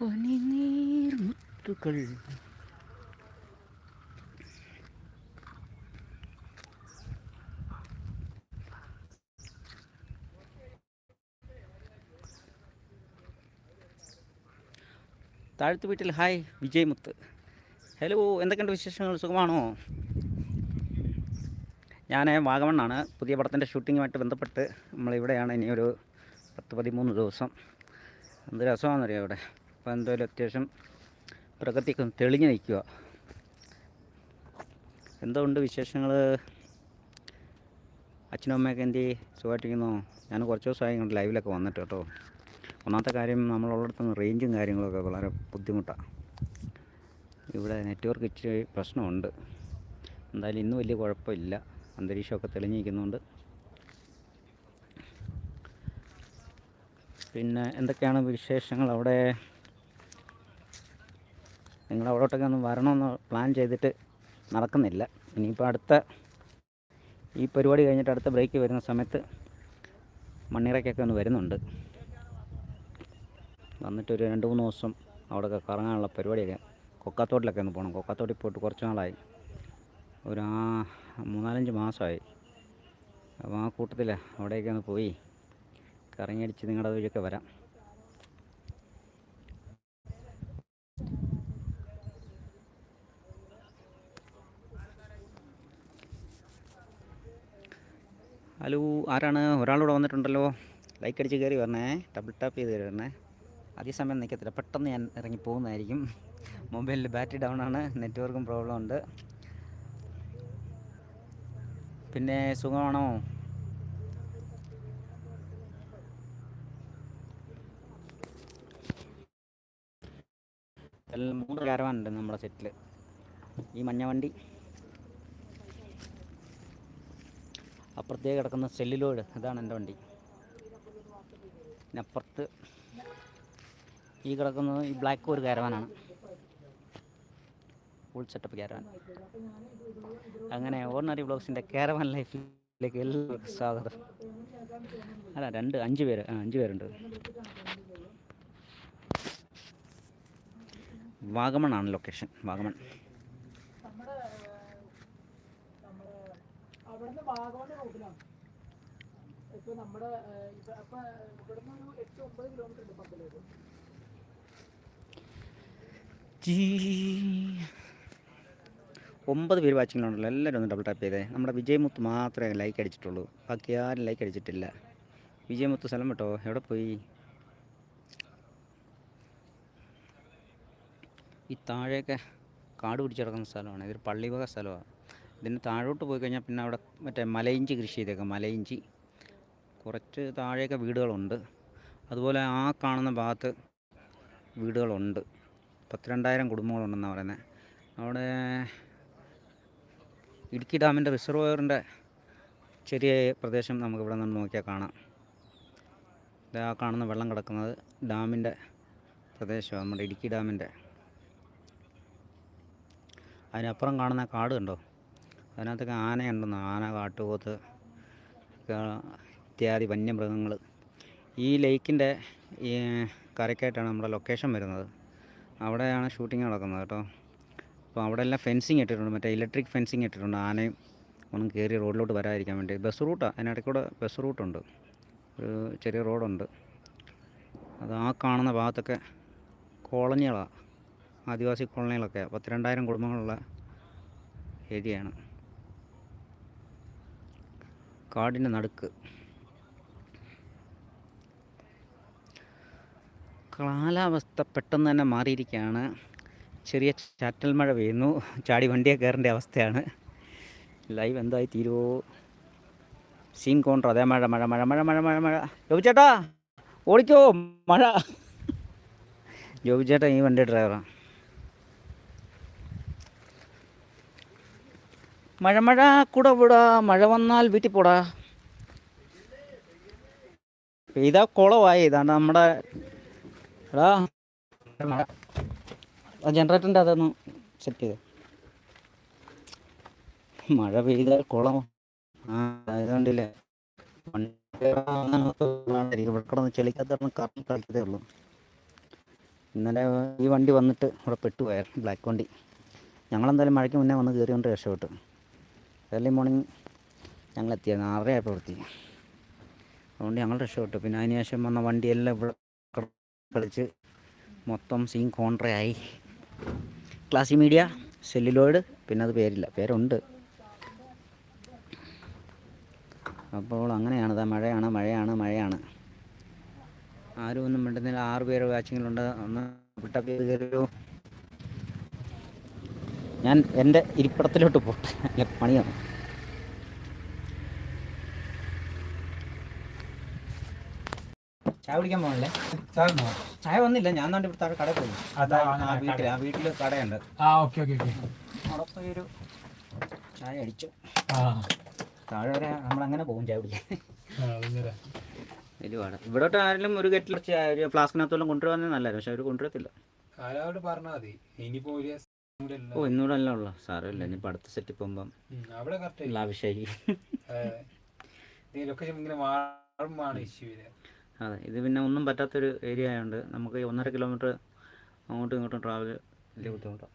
പനിനീർ മുത്തുകൾ താഴത്ത് വീട്ടിൽ ഹായ് വിജയ് മുത്ത്. ഹലോ എന്തൊക്കെയുണ്ട് വിശേഷങ്ങൾ? സുഖമാണോ? ഞാൻ വാഗമണ്ണാണ്. പുതിയ പടത്തിന്റെ ഷൂട്ടിങ്ങുമായിട്ട് ബന്ധപ്പെട്ട് നമ്മളിവിടെയാണ് ഇനി ഒരു പത്ത് പതിമൂന്ന് ദിവസം. എന്ത് രസമാണെന്നറിയാം ഇവിടെ അപ്പോൾ എന്തായാലും അത്യാവശ്യം പ്രകൃതിക്ക് തെളിഞ്ഞു നിൽക്കുക. എന്തുകൊണ്ട് വിശേഷങ്ങൾ അച്ഛനും അമ്മയൊക്കെ എന്തി സുഖമായിട്ടിരിക്കുന്നു? ഞാൻ കുറച്ച് ദിവസമായി ലൈവിലൊക്കെ വന്നിട്ട് കേട്ടോ. ഒന്നാമത്തെ കാര്യം നമ്മളുള്ളിടത്തുനിന്ന് റേഞ്ചും കാര്യങ്ങളൊക്കെ വളരെ ബുദ്ധിമുട്ടാണ് ഇവിടെ നെറ്റ്വർക്ക് ഇച്ചിരി പ്രശ്നമുണ്ട്. എന്തായാലും ഇന്ന് വലിയ കുഴപ്പമില്ല. അന്തരീക്ഷമൊക്കെ തെളിഞ്ഞിരിക്കുന്നുണ്ട് പിന്നെ എന്തൊക്കെയാണ് വിശേഷങ്ങൾ അവിടെ? നിങ്ങൾ അവിടോട്ടൊക്കെ ഒന്ന് വരണമെന്ന് പ്ലാൻ ചെയ്തിട്ട് നടക്കുന്നില്ല. ഇനിയിപ്പോൾ അടുത്ത ഈ പരിപാടി കഴിഞ്ഞിട്ട് അടുത്ത ബ്രേക്ക് വരുന്ന സമയത്ത് മണ്ണിറക്കൊക്കെ ഒന്ന് വരുന്നുണ്ട്. വന്നിട്ടൊരു രണ്ട് മൂന്ന് ദിവസം അവിടെയൊക്കെ കറങ്ങാനുള്ള പരിപാടിയൊക്കെ കൊക്കാത്തോട്ടിലൊക്കെ ഒന്ന് പോകണം കൊക്കാത്തോട്ടിൽ പോയിട്ട് കുറച്ച് നാളായി. ഒരു ആ മൂന്നാലഞ്ച് മാസമായി. അപ്പോൾ ആ കൂട്ടത്തിൽ അവിടെയൊക്കെ ഒന്ന് പോയി കറങ്ങിയടിച്ച് നിങ്ങളുടെ വഴിയൊക്കെ വരാം. ഹലോ ആരാണ്? ഒരാളൂടെ വന്നിട്ടുണ്ടല്ലോ. ലൈക്ക് അടിച്ച് കയറി വരണേ. ഡബിൾ ടാപ്പ് ചെയ്ത് കയറി വരണേ. അതേസമയം സമയം നിൽക്കത്തില്ല പെട്ടെന്ന് ഞാൻ ഇറങ്ങി പോകുന്നതായിരിക്കും. മൊബൈലിൽ ബാറ്ററി ഡൗൺ ആണ്. നെറ്റ്വർക്കും പ്രോബ്ലം ഉണ്ട്. പിന്നെ സുഖമാണോ? മൂന്ന് കാരവാനുണ്ട് നമ്മുടെ സെറ്റിൽ ഈ മഞ്ഞ വണ്ടി. അപ്പുറത്തേക്ക് കിടക്കുന്ന സെല്ലിലോട് അതാണ് എന്റെ വണ്ടി. പിന്നെ അപ്പുറത്ത് ഈ കിടക്കുന്നത് ഈ ബ്ലാക്ക് ഒരു കാരവാനാണ്. ഫുൾ സെറ്റപ്പ് കാരവാൻ അങ്ങനെ ഓർഡിനറി ബ്ലോഗ്സിന്റെ കാരവാൻ ലൈഫിലേക്ക് എല്ലാവർക്കും സ്വാഗതം. അല്ല രണ്ട് അഞ്ച് പേര് ആ അഞ്ച് പേരുണ്ട്. വാഗമൺ ആണ് ലൊക്കേഷൻ വാഗമൺ. അവിടുന്ന് വാഗമണ് റോഡിലാണ് ഇപ്പൊ നമ്മുടെ അപ്പൊ ഇവിടുന്ന് ഒരു എട്ട് ഒമ്പത് കിലോമീറ്റർ ഉണ്ട് പന്തലേക്ക് ജീ. ഒമ്പത് പേര് വാച്ചിങ്ങിലുണ്ടല്ലോ എല്ലാവരും ഒന്ന് ഡബിൾ ടാപ്പ് ചെയ്തേ. നമ്മുടെ വിജയമുത്ത് മാത്രമേ ലൈക്ക് അടിച്ചിട്ടുള്ളൂ. ബാക്കി ആരും ലൈക്ക് അടിച്ചിട്ടില്ല. വിജയമുത്ത് സ്ഥലം കേട്ടോ എവിടെ പോയി? ഈ താഴെയൊക്കെ കാട് പിടിച്ച് കിടക്കുന്ന സ്ഥലമാണ്. ഇതൊരു പള്ളി വക സ്ഥലമാണ്. ഇതിന് താഴോട്ട് പോയി കഴിഞ്ഞാൽ പിന്നെ അവിടെ മറ്റേ മലയിഞ്ചി കൃഷി ചെയ്തേക്കാം. മലയിഞ്ചി. കുറച്ച് താഴെയൊക്കെ വീടുകളുണ്ട്. അതുപോലെ ആ കാണുന്ന ഭാഗത്ത് വീടുകളുണ്ട്. പത്ത് രണ്ടായിരം കുടുംബങ്ങളുണ്ടെന്നാണ് പറയുന്നത് അവിടെ ഇടുക്കി ഡാമിന്റെ റിസർവയറിന്റെ ചെറിയ പ്രദേശം നമുക്കിവിടെ നിന്ന് നോക്കിയാൽ കാണാം. ആ കാണുന്ന വെള്ളം കിടക്കുന്നത് ഡാമിന്റെ പ്രദേശമാണ്. നമ്മുടെ ഇടുക്കി ഡാമിന്റെ. അതിനപ്പുറം കാണുന്ന കാട് കണ്ടോ? അതിനകത്തൊക്കെ ആനയുണ്ടെന്ന് ആന കാട്ടുപോത്ത് ഇത്യാദി വന്യമൃഗങ്ങൾ ഈ ലേക്കിന്റെ ഈ കരയ്ക്കായിട്ടാണ് നമ്മുടെ ലൊക്കേഷൻ വരുന്നത്. അവിടെയാണ് ഷൂട്ടിംഗ് നടക്കുന്നത് കേട്ടോ. അപ്പോൾ അവിടെ എല്ലാം ഫെൻസിങ് ഇട്ടിട്ടുണ്ട്. മറ്റേ ഇലക്ട്രിക് ഫെൻസിങ് ഇട്ടിട്ടുണ്ട്. ആനയും ഒന്നും കയറി റോഡിലോട്ട് വരാതിരിക്കാൻ വേണ്ടി. ബസ് റൂട്ടാണ് അതിനിടയ്ക്കൂടെ ബസ് റൂട്ടുണ്ട്. ഒരു ചെറിയ റോഡുണ്ട്. അത് ആ കാണുന്ന ഭാഗത്തൊക്കെ കോളനികളാണ് ആദിവാസി കോളനികളൊക്കെ. പത്തിരണ്ടായിരം കുടുംബങ്ങളുള്ള ഏരിയയാണ്. കാടിന്റെ നടുക്ക്. കാലാവസ്ഥ പെട്ടെന്ന് തന്നെ മാറിയിരിക്കുകയാണ്. ചെറിയ ചാറ്റൽ മഴ പെയ്യുന്നു. ചാടി വണ്ടിയെ കയറേണ്ട അവസ്ഥയാണ്. ലൈവ് എന്തായി തീരുവോ? സീൻ കോണ്ടർ അതേ മഴ മഴ മഴ മഴ മഴ മഴ മഴ. ജോബി ചേട്ടാ ഓടിക്കോ മഴ. ജോബി ചേട്ടാ ഈ വണ്ടി ഡ്രൈവറാണ് മഴ മഴ കൂടെ വിടാ മഴ വന്നാൽ വീട്ടിൽ പോടാ. പെയ്താ കുളമായി ഇതാണ് നമ്മുടെ എടാ മഴ ആ ജനറേറ്ററിന്റെ അതൊന്ന് സെറ്റ് ചെയ്ത്. മഴ പെയ്താൽ കുളം ആ ഉള്ളു കളിക്കതേ ഉള്ളൂ. ഇന്നലെ ഈ വണ്ടി വന്നിട്ട് ഇവിടെ പെട്ടുപോയായിരുന്നു ബ്ലാക്ക് വണ്ടി. ഞങ്ങളെന്തായാലും മഴയ്ക്ക് മുന്നേ വന്ന് കയറി കൊണ്ട് രക്ഷപ്പെട്ടു. ഏർലി മോർണിംഗ് ഞങ്ങൾ എത്തിയായിരുന്നു ആറര ആയപ്പോൾ എത്തി. അതുകൊണ്ട് ഞങ്ങൾ രക്ഷപ്പെട്ടു പിന്നെ അതിന് ശേഷം വന്ന വണ്ടിയെല്ലാം ഇവിടെ കളിച്ച് മൊത്തം സീൻ കോൺട്രയായി. ക്ലാസി മീഡിയ സെല്ലുലോയിഡ് പിന്നെ അത് പേരില്ല. പേരുണ്ട്. അപ്പോൾ അങ്ങനെയാണ് ഇതാ മഴയാണ് മഴയാണ് മഴയാണ്. ആരും ഒന്നും മിണ്ടുന്നില്ല. ആറ് പേര് വാച്ചിങ്ങിലുണ്ട് ഒന്ന് വിട്ടൊക്കെ കയറിയോ ഞാൻ എന്റെ ഇരിപ്പിടത്തിലോട്ട് പോട്ടെ. അല്ല പണിയാണ്. ചായ കുടിക്കാൻ പോകണല്ലേ ചായ വന്നില്ല ഞാൻ നാണ്ട് ഇവിടുത്തെ കടയിൽ പോയി. ആ വീട്ടിൽ ആ വീട്ടിൽ കടയുണ്ട്. ആ ഓക്കെ ഓക്കെ ഓക്കെ. അവിടെ പോയി ഒരു ചായ അടിച്ചു. ആ. താഴെ വരെ നമ്മളങ്ങനെ പോകും ചായ കുടിക്കാൻ. ആ, അങ്ങനെ. വലിയ പാടാ ഇവിടോട്ട് ആരെങ്കിലും ഒരു കെറ്റിൽ ഫ്ലാസ്കിനകത്തോളം കൊണ്ടുവരുവാന്നേ നല്ലത് പക്ഷെ അവർ കൊണ്ടുവരത്തില്ല. ഓ ഇന്നൂടെ അല്ല ഉള്ള സാരമില്ല ഇനി അടുത്ത സെറ്റ് പോകുമ്പം അവിടെ കറക്റ്റ് ലാവിഷായി ലൊക്കേഷൻ ഇങ്ങനെ ഇഷ്യൂ അതെ ഇത് പിന്നെ ഒന്നും പറ്റാത്തൊരു ഏരിയ ആയതുകൊണ്ട് നമുക്ക് ഈ ഒന്നര കിലോമീറ്റർ അങ്ങോട്ടും ഇങ്ങോട്ടും ട്രാവൽ വലിയ ബുദ്ധിമുട്ടാണ്.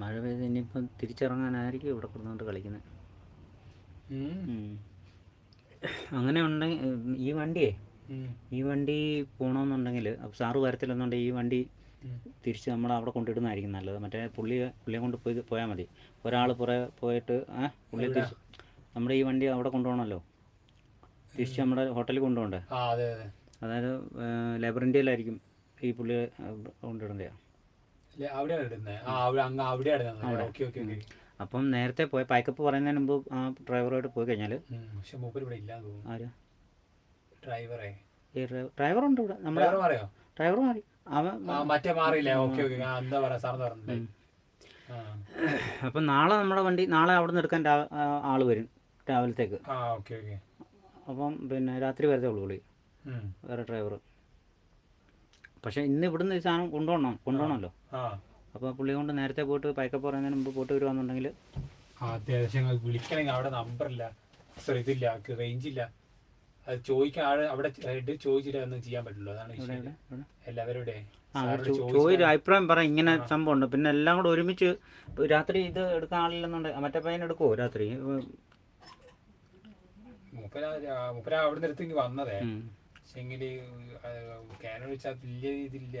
മഴ പെയ്ത് ഇനിയിപ്പം തിരിച്ചിറങ്ങാനായിരിക്കും ഇവിടെ കിടന്നുകൊണ്ട് കളിക്കുന്നത്. അങ്ങനെ ഉണ്ടെങ്കിൽ ഈ വണ്ടിയെ ഈ വണ്ടി പോകണമെന്നുണ്ടെങ്കിൽ സാറ് വരത്തില്ലെന്നുണ്ടെങ്കിൽ ഈ വണ്ടി. തിരിച്ച് നമ്മൾ അവിടെ കൊണ്ടിടുന്നതായിരിക്കും നല്ലത്. മറ്റേ പുള്ളി പുള്ളിയെ കൊണ്ട് പോയി പോയാൽ മതി. ഒരാൾ പുറ പോയിട്ട് ആ പുള്ളിയെ? തിരിച്ച് നമ്മുടെ ഈ വണ്ടി അവിടെ കൊണ്ടുപോകണമല്ലോ. തിരിച്ച് നമ്മുടെ ഹോട്ടലിൽ കൊണ്ടുപോകണ്ടേ? അതായത് ലേബർ ഇന്ത്യയിലായിരിക്കും ഈ പുള്ളിയെ കൊണ്ടിടേണ്ടത് അവിടെയാണ് ഇടുന്നത്. അവിടെ. അപ്പം നേരത്തെ പോയ പാക്കപ്പ് പറയുന്നതിന് മുമ്പ് ആ ഡ്രൈവറോട് പോയി കഴിഞ്ഞാൽ പക്ഷെ മൂപ്പർ ഇവിടെ ഇല്ല ആര്? ഡ്രൈവറെ. ഈ ഡ്രൈവറുണ്ട് ഇവിടെ. നമ്മുടെ ഡ്രൈവർ പറയോ ഡ്രൈവർ മാറി. അവൻ മറ്റേ മാറിയില്ലേ? Okay okay. എന്താ പറയാ സാർ പറഞ്ഞില്ലേ? അപ്പം നാളെ നമ്മുടെ വണ്ടി നാളെ അവിടെ നിന്ന് എടുക്കാൻ രാ- ആ, ആൾ വരും രാവിലത്തേക്ക്. അപ്പം പിന്നെ രാത്രി വരത്തേ ഉള്ളൂ പുള്ളി. വേറെ ഡ്രൈവർ പക്ഷെ ഇന്ന് ഇവിടുന്ന് ഈ സാധനം കൊണ്ടുപോകണം കൊണ്ടുപോകണമല്ലോ അപ്പോൾ പുള്ളി കൊണ്ട് നേരത്തെ പോയിട്ട് പൈക്കപ്പ് പറയുന്നതിന് മുമ്പ് പോയിട്ട് വരുവാന്നുണ്ടെങ്കിൽ അത്യാവശ്യം വിളിക്കണമെങ്കിൽ അവിടെ നമ്പർ ഇല്ല. സോറി ഇതില്ല റേഞ്ച് ഇല്ല. അത് ചോദിക്കാൻ ആൾ അവിടെ ചോദിച്ചിട്ട് ഒന്നും ചെയ്യാൻ പറ്റുള്ളൂ അതാണ് എല്ലാവരുടെ ചോദിച്ചു അഭിപ്രായം പറ ഇങ്ങനെ സംഭവം ഉണ്ട് പിന്നെ എല്ലാം കൂടെ ഒരുമിച്ച് രാത്രി ഇത് എടുക്കാൻ ആളില്ലെന്നുണ്ടെങ്കിൽ മറ്റേ പയ്യൻ എടുക്കുമോ രാത്രി? മുപ്പര അവിടെ നിർത്തി വന്നതേ. പക്ഷെങ്കിൽ ക്യാനോ വെച്ചാൽ വലിയ ഇതില്ല.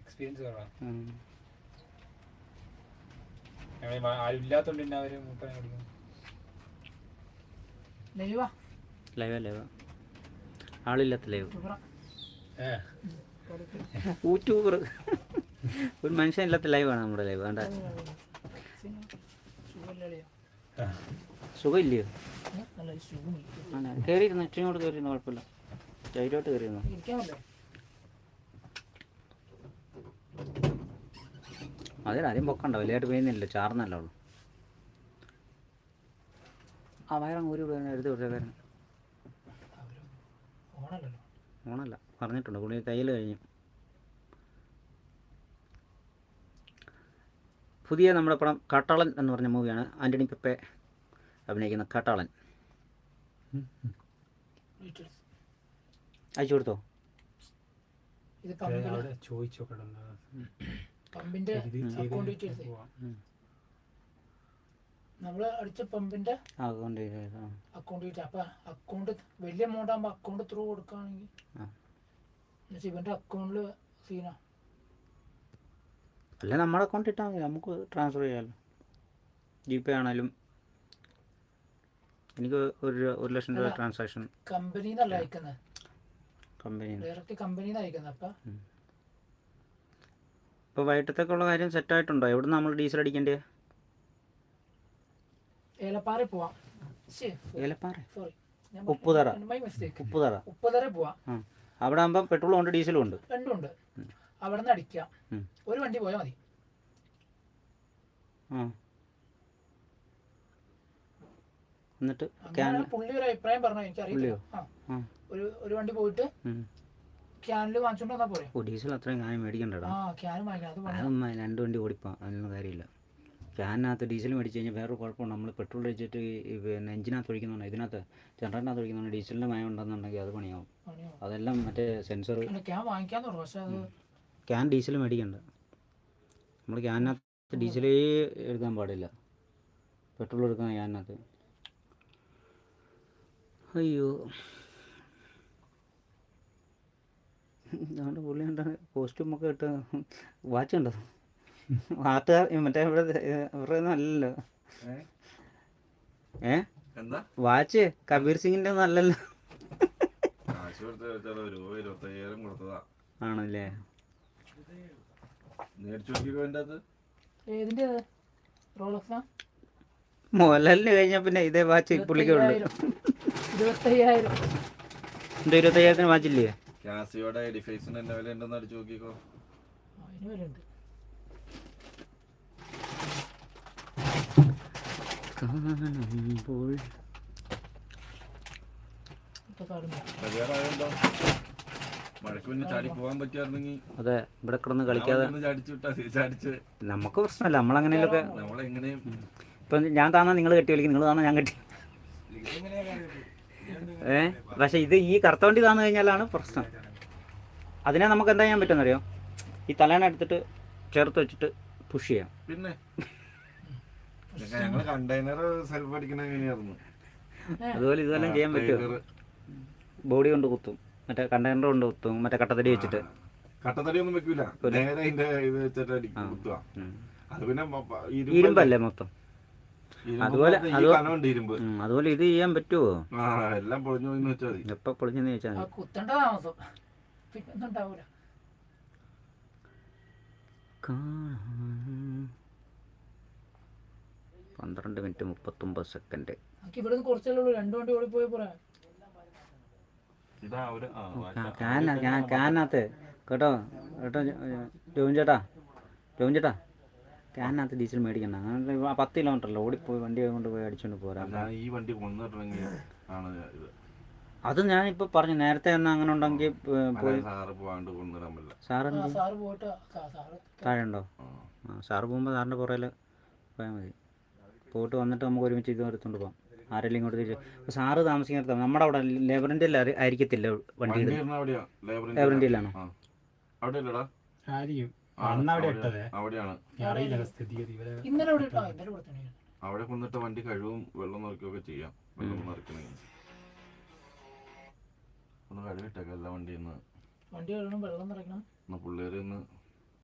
എക്സ്പീരിയൻസ് കുറവാണ് ആരും ഇല്ലാത്തോണ്ട് തന്നെ അവർ മൂപ്പനെ കുടിക്കും ലൈവാ? ലൈവാ ലൈവാ. ആളില്ലാത്ത ലൈവ്. യൂട്യൂബർ. ഒരു മനുഷ്യനില്ലാത്ത ലൈവാണ് നമ്മുടെ ലൈവ് വേണ്ട സുഖമല്ലേ സുഖമില്ലയോ? കയറിയിരുന്നു ഇച്ചിരി കൂടെ കയറിയിരുന്നു കുഴപ്പമില്ല. ധൈര്യമായിട്ട് കയറിയിരുന്നു അതിൽ ആദ്യം പൊക്കണ്ട വലിയായിട്ട് പെയ്യുന്നില്ല ചാർന്നല്ല ഉള്ളു. ആ വയറങ്ങ് ഊരി വിടുക എടുത്ത് വിടുക വരണം ഓണല്ല പറഞ്ഞിട്ടുണ്ട്. കുളി കയ്യിൽ കഴിഞ്ഞു. പുതിയ നമ്മുടെ പടം കാട്ടാളൻ എന്ന് പറഞ്ഞ മൂവിയാണ്. ആന്റണി പെപ്പെ അഭിനയിക്കുന്ന കാട്ടാളൻ. അയച്ചു കൊടുത്തോ? ചോദിച്ചോ പമ്പിന്റെ അക്കൗണ്ട് ഡീറ്റെയിൽസ് നമ്മൾ അടിച്ച പമ്പിന്റെ അക്കൗണ്ട് അക്കൗണ്ട് ഡീറ്റെയിൽ അപ്പൊ അക്കൗണ്ട് വലിയ എമൗണ്ട് ആകുമ്പോൾ അക്കൗണ്ട് ത്രൂ കൊടുക്കുകയാണെങ്കിൽ. എന്നുവെച്ചാൽ ഇവന്റെ അക്കൗണ്ടിൽ സീനാ അല്ല നമ്മുടെ അക്കൗണ്ട് ഇട്ടാൽ മതി. നമുക്ക് ട്രാൻസ്ഫർ ചെയ്യാമല്ലോ ജി പേ ആണെങ്കിലും എനിക്ക് ഒരു ഒരു ലക്ഷം രൂപ ട്രാൻസാക്ഷൻ കമ്പനിന്നല്ല അയക്കുന്നത് കമ്പനി ഡയറക്റ്റ് കമ്പനിന്ന് അയക്കുന്നത് അപ്പൊ ഇപ്പോൾ വൈകിട്ടത്തേക്കുള്ള കാര്യം സെറ്റായിട്ടുണ്ടോ എവിടെ നമ്മൾ ഡീസൽ അടിക്കേണ്ടത് ഏലപ്പാറ പോവാം. ഏലപ്പാറ? ഉപ്പുതറ. ഉപ്പുതറ. ഉപ്പുതറ പോവാം. അവിടെ ആകുമ്പോൾ പെട്രോളും ഉണ്ട് ഡീസലും ഉണ്ട്. രണ്ടും ഉണ്ട്. അവിടെ നിന്ന് അടിക്കാം. ഒരു വണ്ടി പോയാൽ മതി. എന്നിട്ട് പുള്ളി ഒരു അഭിപ്രായം പറഞ്ഞു. എനിക്കറിയില്ല ഒരു ഒരു വണ്ടി പോയിട്ട്. ക്യാനിൽ വാങ്ങിച്ചോണ്ട് വന്നാ പോരെ? ഓ ഡീസൽ അത്രയും കാര്യം മേടിക്കണ്ടടാ. ആ ക്യാൻ വാങ്ങിക്കണം. അത് വേണം അതൊന്നും രണ്ട് വണ്ടി ഓടിപ്പാ. അതിനൊന്നും കാര്യമില്ല. ക്യാനകത്ത് ഡീസൽ മേടിച്ച് കഴിഞ്ഞാൽ വേറൊരു കുഴപ്പമുണ്ട്. നമ്മൾ പെട്രോൾ അടിച്ചിട്ട് ഈ പിന്നെ എഞ്ചിനകത്ത് ഒഴിക്കുന്നുണ്ട്. ഇതിനകത്ത് ജനറേറ്ററിനകത്ത് ഒഴിക്കുന്നുണ്ട്. ഡീസലിന്റെ മയം ഉണ്ടെന്നുണ്ടെങ്കിൽ അത് പണിയാവും. പണിയാവും. അതെല്ലാം മറ്റേ സെൻസർ അല്ല, ക്യാൻ വാങ്ങിക്കാന്ന് പറഞ്ഞു. പക്ഷെ അത് ക്യാൻ ഡീസൽ മേടിക്കണ്ട. നമ്മൾ ക്യാനകത്ത് ഡീസലേ എടുക്കാൻ പാടില്ല. പെട്രോൾ എടുക്കാൻ ക്യാനകത്ത് അയ്യോ. അതുകൊണ്ട് പുള്ളി എന്താണ് കോസ്റ്റ്യൂമൊക്കെ ഇട്ട് വാച്ച് ഉണ്ടോ വാട്ടുകാർ മറ്റേ ഇവിടെ ഇവരുടെ നല്ലല്ലോ അല്ലല്ലോ. ഏ? എന്താ? വാച്ച് കബീർ സിംഗിന്റെ ഒന്നും അല്ലല്ലോ. കൊടുത്തതാ. ആണല്ലേ? മോഹൻലാലിന് കഴിഞ്ഞ പിന്നെ ഇതേ വാച്ച് പുള്ളിക്കുള്ളൂ ഇരുപത്തയ്യായിരം. എന്താ ഇരുപത്തയ്യായിരത്തിന് വാച്ചില്ലേ കാസിയോടെ ഡിഫൈസിന് എന്നെ വില ഉണ്ടെന്ന് അടിച്ചു നോക്കിക്കോ. അതിന് കാണുമ്പോൾ ചാടി പോകാൻ പറ്റിയായിരുന്നെങ്കിൽ അതെ ഇവിടെ കിടന്ന് കളിക്കാതെ നമുക്ക് പ്രശ്നമല്ല നമ്മളങ്ങനെയൊക്കെ ഇപ്പൊ ഇപ്പം ഞാൻ താന്നാ നിങ്ങൾ കെട്ടി കളിക്കും നിങ്ങൾ താന്നാ ഞാൻ കെട്ടി ഏ? പക്ഷെ ഇത് ഈ കറുത്ത വണ്ടി താന്നു കഴിഞ്ഞാലാണ് പ്രശ്നം. അതിനെ നമുക്ക് എന്താ ചെയ്യാൻ പറ്റുമെന്നറിയോ? ഈ തലേണ എടുത്തിട്ട് ചേർത്ത് വെച്ചിട്ട് പുഷ് ചെയ്യാം. പിന്നെ? ഞങ്ങൾ കണ്ടെയ്നർ സെൽഫ് അടിക്കണ എങ്ങനെയായിരുന്നു? അതുപോലെ ഇതെല്ലാം ചെയ്യാൻ പറ്റുമോ? ബോഡി കൊണ്ട് കുത്തും. മറ്റേ കണ്ടെയ്നർ കൊണ്ട് കുത്തും. മറ്റേ കട്ടത്തടി വെച്ചിട്ട്. കട്ടത്തടി ഒന്നും വെക്കൂല നേരെ അതിന്റെ ഇത് വെച്ചിട്ട് അടിക്കും കുത്തുക. ഉം. അത് പിന്നെ മ- പ- ഇരുമ്പ് ഇരുമ്പല്ലേ മൊത്തം? അതുപോലെ- അതുപോലെ ഇത് ചെയ്യാൻ പറ്റുമോ ആ എല്ലാം പൊളിഞ്ഞു പൊളിഞ്ഞെന്ന് ചോദിച്ചാൽ പന്ത്രണ്ട് മിനിറ്റ് മുപ്പത്തൊമ്പത് സെക്കൻഡ്. ക്യാന കേട്ടോ? കേട്ടോ ജോബിൻ ചേട്ടാ. ജോബിൻ ചേട്ടാ. ക്യാനകത്ത് ഡീസൽ മേടിക്കണ്ട. അങ്ങനെ പത്ത് കിലോമീറ്റർ അല്ല ഓടിപ്പോയി വണ്ടി കൊണ്ട് പോയി അടിച്ചോണ്ട് പോരാ. ഈ വണ്ടി ആണ് ഇത്. അത് ഞാനിപ്പോ പറഞ്ഞു നേരത്തെ എന്നാ അങ്ങനെ ഉണ്ടെങ്കിൽ താഴെണ്ടോ പോയി സാറ് പോകുമ്പോ സാറിന്റെ സാറ് ആ, പോകുമ്പോൾ സാറിന്റെ പോയാൽ മതി. പോയിട്ട് വന്നിട്ട് നമുക്ക് ഒരുമിച്ച് ഇത് എടുത്തുകൊണ്ട് പോകാം ആരെങ്കിലും ഇങ്ങോട്ട് തിരിച്ചു അപ്പോൾ സാറ് താമസിക്കുന്നിടത്ത് നമ്മുടെ അവിടെ ലേബറിന്റെ ആയിരിക്കത്തില്ല വണ്ടി ലേബറിന്റെ ഇല്ലാണോ അവിടെ അവിടെയാണ്. കൊണ്ടിട്ട് വണ്ടി കഴിവും വെള്ളം നിറയ്ക്കുകയൊക്കെ ചെയ്യാം. വെള്ളം നിറയ്ക്കണമെങ്കിൽ. ഒന്ന് കഴിവിട്ടേക്കാം എല്ലാ വണ്ടിയിൽ നിന്ന് വണ്ടി കഴുകണം വെള്ളം നിറക്കണം ഒന്ന് പിള്ളേര് ഒന്ന്